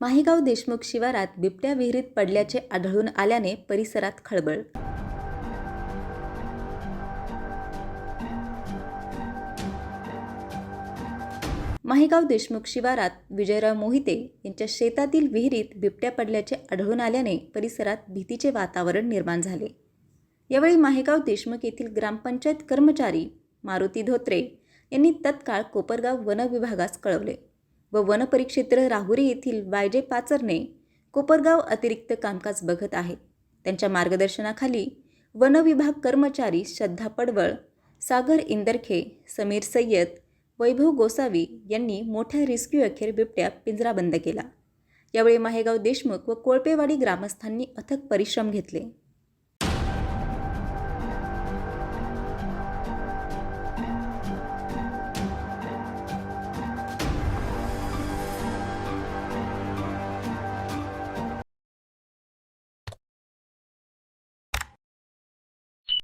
माहीगाव देशमुख शिवारात बिबट्या विहिरीत पडल्याचे आढळून आल्याने परिसरात खळबळ. माहीगाव देशमुख शिवारात विजयराव मोहिते यांच्या शेतातील विहिरीत बिबट्या पडल्याचे आढळून आल्याने परिसरात भीतीचे वातावरण निर्माण झाले. यावेळी माहेगाव देशमुख येथील ग्रामपंचायत कर्मचारी मारुती धोत्रे यांनी तत्काळ कोपरगाव वन विभागास कळवले. व वनपरिक्षेत्र राहुरी येथील वायजे पाचरने कोपरगाव अतिरिक्त कामकाज बघत आहेत. त्यांच्या मार्गदर्शनाखाली वनविभाग कर्मचारी श्रद्धा पडवळ सागर इंदरखे समीर सय्यद वैभव गोसावी यांनी मोठ्या रिस्क्यू अखेर बिबट्या पिंजराबंद केला. यावेळी माहेगाव देशमुख व कोळपेवाडी ग्रामस्थांनी अथक परिश्रम घेतले.